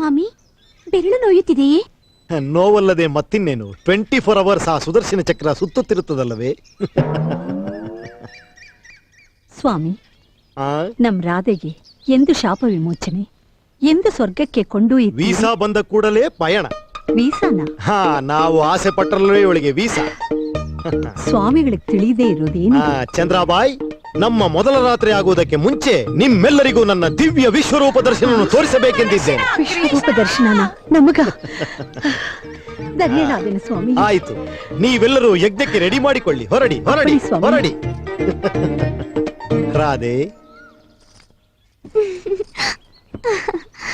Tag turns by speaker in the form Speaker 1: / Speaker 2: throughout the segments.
Speaker 1: ಸ್ವಾಮಿ? ಬೆರಳು ನೋಯುತ್ತಿದೆಯೇ?
Speaker 2: ನೋವಲ್ಲದೆ ಮತ್ತಿನ್ನೇನು? Twenty four hours ಆ ಸುದರ್ಶನ ಚಕ್ರ ಸುತ್ತುತ್ತಿರುತ್ತದಲ್ಲವೇ?
Speaker 3: ಸ್ವಾಮಿ
Speaker 2: ಆ?
Speaker 3: ನಮ್ ರಾಧೆಗೆ ಎಂದು ಶಾಪ ವಿಮೋಚನೆ ಎಂದು ಸ್ವರ್ಗಕ್ಕೆ ಕೊಂಡೊಯ್ಯಿತು
Speaker 2: ವೀಸಾ ಬಂದ ಕೂಡಲೇ ಪಯಣ.
Speaker 3: ವೀಸಾನ?
Speaker 2: ಹಾ ನಾವು ಆಸೆ ಪಟ್ಟರಲ್ಲೇ ಇವಳಿಗೆ ವೀಸಾ.
Speaker 3: ಸ್ವಾಮಿಗಳಿಗೆ ತಿಳಿಯದೇ ಇರೋದೇನು
Speaker 2: ಚಂದ್ರಾಬಾಯ್ ನಮ್ಮ ಮೊದಲ ರಾತ್ರಿ ಆಗುವುದಕ್ಕೆ ಮುಂಚೆ ನಿಮ್ಮೆಲ್ಲರಿಗೂ ನನ್ನ ದಿವ್ಯ ವಿಶ್ವರೂಪ ದರ್ಶನವನ್ನು ತೋರಿಸಬೇಕೆಂದಿದ್ದೇನೆ
Speaker 3: ವಿಶ್ವರೂಪ ದರ್ಶನ ನಮಗ. ಧನ್ಯನಾದೆನು ಸ್ವಾಮಿ.
Speaker 2: ಆಯ್ತು. ನೀವೆಲ್ಲರೂ ಯಜ್ಞಕ್ಕೆ ರೆಡಿ ಮಾಡಿಕೊಳ್ಳಿ. ಹೊರಡಿ ಹೊರಡಿ. ಹೊರಡಿ. ರಾಧೆ.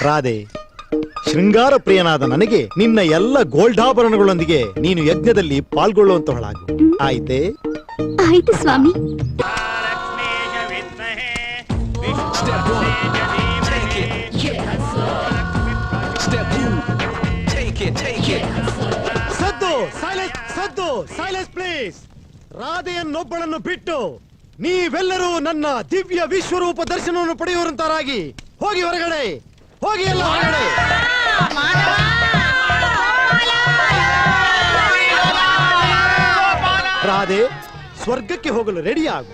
Speaker 2: ರಾಧೆ ಶೃಂಗಾರ ಪ್ರಿಯನಾದ ನನಗೆ ನಿನ್ನ ಎಲ್ಲ ಗೋಲ್ಡಾಭರಣಗಳೊಂದಿಗೆ ನೀನು ಯಜ್ಞದಲ್ಲಿ ಪಾಲ್ಗೊಳ್ಳುವಂತವಳಾಗು. ಆಯ್ತೆ?
Speaker 1: ಆಯ್ತು ಸ್ವಾಮಿ.
Speaker 2: ಸೈಲೆನ್ಸ್ ಪ್ಲೀಸ್ ರಾಧೆಯನ್ನೊಬ್ಬಳನ್ನು ಬಿಟ್ಟು ನೀವೆಲ್ಲರೂ ನನ್ನ ದಿವ್ಯ ವಿಶ್ವರೂಪ ದರ್ಶನವನ್ನು ಪಡೆಯುವಂತರಾಗಿ ಹೋಗಿ ಹೊರಗಡೆ ಹೋಗಿ ಎಲ್ಲ ಹೊರಗಡೆ. ರಾಧೆ ಸ್ವರ್ಗಕ್ಕೆ ಹೋಗಲು ರೆಡಿ ಆಗು.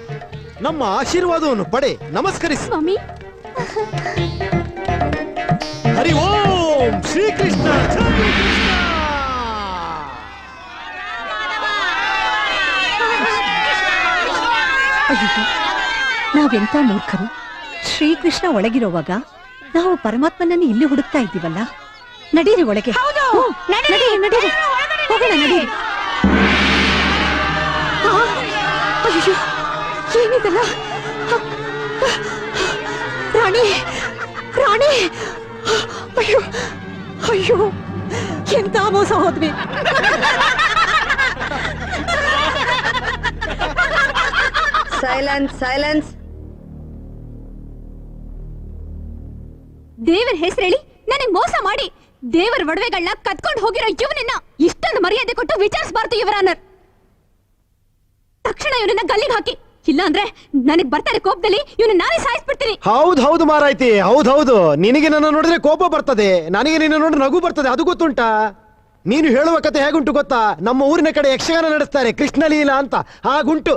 Speaker 2: ನಮ್ಮ ಆಶೀರ್ವಾದವನ್ನು ಪಡೆ ನಮಸ್ಕರಿಸಿ.
Speaker 1: ಸ್ವಾಮಿ.
Speaker 2: ಹರಿ ಓಂ ಶ್ರೀಕೃಷ್ಣ
Speaker 3: ಅಯ್ಯೋ ನಾವೆಂತ ಮೂರ್ಖರು? ಶ್ರೀಕೃಷ್ಣ ಒಳಗಿರುವಾಗ ನಾವು ಪರಮಾತ್ಮನನ್ನು ಇಲ್ಲಿ ಹುಡುಕ್ತಾ ಇದ್ದೀವಲ್ಲ? ನಡೀರಿ ಒಳಗೆ. ನಡೀರಿ. ನಡೀರಿ ಹೋಗೋಣ ನಡೀರಿ. ಅಯ್ಯೋ ಏನಿದಲ್ಲ? ರಾಣಿ ರಾಣಿ. ಅಯ್ಯೋ ಅಯ್ಯೋ ಎಂತ ಮೋಸ ಹೋದ್ವಿ.
Speaker 4: ಸೈಲೆನ್ಸ್ ಸೈಲೆನ್ಸ್
Speaker 1: ದೇವರ ಹೆಸರೇಳಿ ನನಗ್ ಮೋಸ ಮಾಡಿ. ದೇವರ ಒಡವೆಗಳನ್ನ ಕತ್ಕೊಂಡು ಹೋಗಿರೋ ಇವನನ್ನ ಇಷ್ಟೊಂದು ಮರ್ಯಾದೆ ಕೊಟ್ಟು ವಿಚಾರಿಸಬಾರ್ದು ಇವರನ್ನರ್ ತಕ್ಷಣ ಇವನನ್ನ ಗಲ್ಲಿಗೆ ಹಾಕಿ. ಇಲ್ಲ ಅಂದ್ರೆ ನನಗ್ ಬರ್ತಾರೆ ಕೋಪದಲ್ಲಿ ಇವನು ನಾನೇ ಸಾಯಿಸ್ಬಿಡ್ತೀನಿ.
Speaker 2: ಹೌದ್ ಹೌದು ಮಾರಾಯ್ತಿ ಹೌದ್ ಹೌದು. ನಿನಗೆ ನನ್ನ ನೋಡಿದ್ರೆ ಕೋಪ ಬರ್ತದೆ ನನಗೆ ನಿನ್ನ ನೋಡಿದ್ರೆ ನಗು ಬರ್ತದೆ ಅದು ಗೊತ್ತುಂಟಾ? ನೀನು ಹೇಳುವ ಕತೆ ಹೇಗುಂಟು ಗೊತ್ತಾ? ನಮ್ಮ ಊರಿನ ಕಡೆ ಯಕ್ಷಗಾನ ನಡೆಸ್ತಾರೆ ಕೃಷ್ಣಲೀಲಾ ಅಂತ. ಹಾಗುಂಟು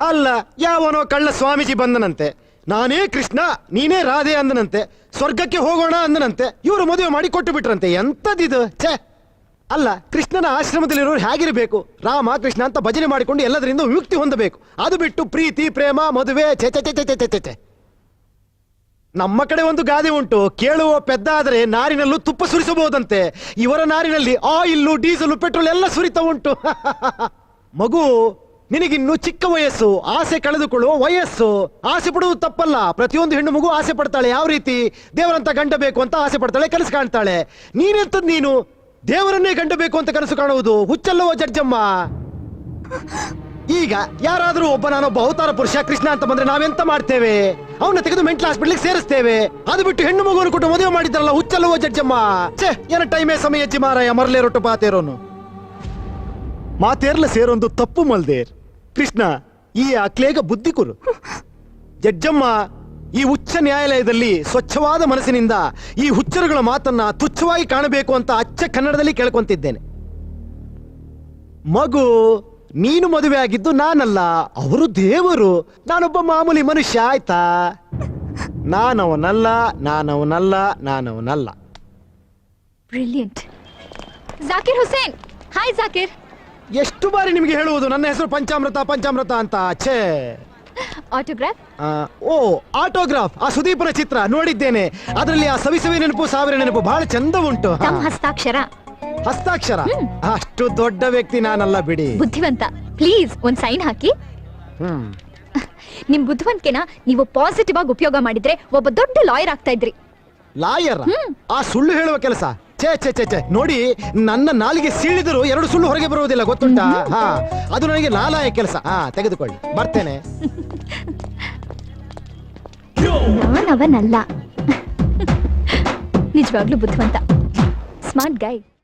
Speaker 2: ಅಲ್ಲ, ಯಾವನೋ ಕಳ್ಳ ಸ್ವಾಮೀಜಿ ಬಂದನಂತೆ. ನಾನೇ ಕೃಷ್ಣ, ನೀನೇ ರಾಧೆ ಅಂದನಂತೆ. ಸ್ವರ್ಗಕ್ಕೆ ಹೋಗೋಣ ಅಂದನಂತೆ. ಇವರು ಮದುವೆ ಮಾಡಿ ಕೊಟ್ಟು ಬಿಟ್ರಂತೆ. ಎಂಥದ್ದಿದು? ಛೇ! ಅಲ್ಲ, ಕೃಷ್ಣನ ಆಶ್ರಮದಲ್ಲಿ ಇರೋರು ಹೇಗಿರಬೇಕು? ರಾಮ, ಕೃಷ್ಣ ಅಂತ ಭಜನೆ ಮಾಡಿಕೊಂಡು ಎಲ್ಲದರಿಂದ ವಿಮುಕ್ತಿ ಹೊಂದಬೇಕು. ಅದು ಬಿಟ್ಟು ಪ್ರೀತಿ, ಪ್ರೇಮ, ಮದುವೆ ಚೆ ಚೆ ಚೆ ಚೆ ನಮ್ಮ ಕಡೆ ಒಂದು ಗಾದೆ ಉಂಟು. ಕೇಳುವ ಪೆದ್ದಾದರೆ ನಾರಿನಲ್ಲೂ ತುಪ್ಪ ಸುರಿಸಬಹುದಂತೆ. ಇವರ ನಾರಿನಲ್ಲಿ ಆಯಿಲ್ಲು ಡೀಸೆಲ್ ಪೆಟ್ರೋಲ್ ಎಲ್ಲ ಸುರಿತಾ ಉಂಟು. ಮಗು ನಿನಗಿನ್ನು ಚಿಕ್ಕ ವಯಸ್ಸು, ಆಸೆ ಕಳೆದುಕೊಳ್ಳುವ ವಯಸ್ಸು. ಆಸೆ ಪಡುವುದು ತಪ್ಪಲ್ಲ. ಪ್ರತಿಯೊಂದು ಹೆಣ್ಣು ಮಗು ಆಸೆ ಪಡ್ತಾಳೆ. ಯಾವ ರೀತಿ? ದೇವರಂತ ಗಂಡ ಬೇಕು ಅಂತ ಆಸೆ ಪಡ್ತಾಳೆ, ಕನಸು ಕಾಣ್ತಾಳೆ. ನೀನೆಂತದ್ ನೀನು? ದೇವರನ್ನೇ ಗಂಡ ಬೇಕು ಅಂತ ಕನಸು ಕಾಣುವುದು ಹುಚ್ಚಲ್ಲವೋ ಜಡ್ಜಮ್ಮ? ಈಗ ಯಾರಾದರೂ ಒಬ್ಬ ನಾನೊಬ್ಬ ಅವತಾರ ಪುರುಷ ಕೃಷ್ಣ ಅಂತ ಬಂದ್ರೆ ನಾವೆಂತ ಮಾಡ್ತೇವೆ? ಅವನ್ನ ತೆಗೆದು ಮೆಂಟಲ್ ಹಾಸ್ಪಿಟ್ಲಿಗೆ ಸೇರಿಸ್ತೇವೆ. ಅದು ಬಿಟ್ಟು ಹೆಣ್ಣು ಮಗುವನ್ನು ಕೊಟ್ಟು ಮದುವೆ ಮಾಡಿದ್ರಲ್ಲ ಹುಚ್ಚಲ್ಲವೋ ಜಡ್ಜಮ್ಮ? ಛೇ, ಏನ ಟೈಮೇ ಸಮಯ ಜಿ ಮಾರಾಯ, ಮರಲೇ ರೊಟ್ಟು ಪಾತೇರೋನು. ಮಾತೇರ್ಲ ಸೇರೊಂದು ತಪ್ಪು ಮಲ್ದೇರ್. ಕೃಷ್ಣ, ಈ ಅಕ್ಲೇಗ ಬುದ್ಧಿ ಕುರು ಜಡ್ಜಮ್ಮ, ಈ ಉಚ್ಚ ನ್ಯಾಯಾಲಯದಲ್ಲಿ ಸ್ವಚ್ಛವಾದ ಮನಸ್ಸಿನಿಂದ ಈ ಹುಚ್ಚರುಗಳ ಮಾತನ್ನ ತುಚ್ಛವಾಗಿ ಕಾಣಬೇಕು ಅಂತ ಅಚ್ಚ ಕನ್ನಡದಲ್ಲಿ ಕೇಳ್ಕೊಂತಿದ್ದೇನೆ. ಮಗು, ನೀನು ಮದುವೆ ಆಗಿದ್ದು ನಾನಲ್ಲ, ಅವರು ದೇವರು, ನಾನೊಬ್ಬ ಮಾಮೂಲಿ ಮನುಷ್ಯ, ಆಯ್ತಾ? ನಾನವನಲ್ಲ ನಾನವನಲ್ಲ ನಾನವನಲ್ಲ.
Speaker 1: ಬ್ರಿಲಿಯಂಟ್ ಜಾಕಿರ್ ಹುಸೇನ್ ಹಾಯ್ ಜಾಕಿರ್
Speaker 2: ಎಷ್ಟು ಬಾರಿ ನಿಮಗೆ ಹೇಳುವುದು? ನನ್ನ ಹೆಸರು ಪಂಚಾಮೃತ ಪಂಚಾಮೃತ ಅಂತ. ಛೇ.
Speaker 1: ಆಟೋಗ್ರಾಫ್
Speaker 2: ಆ, ಓ ಆಟೋಗ್ರಾಫ್ ಆ ಸುದೀಪನ ಚಿತ್ರ ನೋಡಿದ್ದೇನೆ. ಅದರಲ್ಲಿ ಆ ಸವಿ ಸವಿ ನೆನಪು ಸಾವಿರ ನೆನಪು ಬಹಳ ಚಂದ ಉಂಟು. ಹಾ.
Speaker 1: ತಮ್ಮ ಹಸ್ತಾಕ್ಷರ.
Speaker 2: ಹಸ್ತಾಕ್ಷರ? ಅಷ್ಟು ದೊಡ್ಡ ವ್ಯಕ್ತಿ ನಾನಲ್ಲ ಬಿಡಿ.
Speaker 1: ಬುದ್ಧಿವಂತ. ಪ್ಲೀಸ್ ಒಂದ್ ಸೈನ್ ಹಾಕಿ.
Speaker 2: ಹ್ಮ್.
Speaker 1: ನಿಮ್ ಬುದ್ಧಿವಂತಿಕೆನ ನೀವು ಪಾಸಿಟಿವ್ ಆಗಿ ಉಪಯೋಗ ಮಾಡಿದ್ರೆ ಒಬ್ಬ ದೊಡ್ಡ ಲಾಯರ್ ಆಗ್ತಾ ಇದ್ರಿ.
Speaker 2: ಲಾಯರ್ ಆ ಸುಳ್ಳು ಹೇಳುವ ಕೆಲಸ? ಛೇ ಛೇ ಛೇ ಛೇ. ನೋಡಿ ನನ್ನ ನಾಲಿಗೆ ಸೀಳಿದರೂ ಎರಡು ಸುಳ್ಳು ಹೊರಗೆ ಬರುವುದಿಲ್ಲ ಗೊತ್ತುಂಟಾ? ಹಾ. ಅದು ನನಗೆ ಲಾಲಾಯ ಕೆಲಸ. ಹಾ ತೆಗೆದುಕೊಳ್ಳಿ. ಬರ್ತೇನೆ.
Speaker 1: ನಾನವನಲ್ಲ ನಿಜವಾಗ್ಲೂ ಬುದ್ಧಿವಂತ. ಸ್ಮಾರ್ಟ್ ಗೈ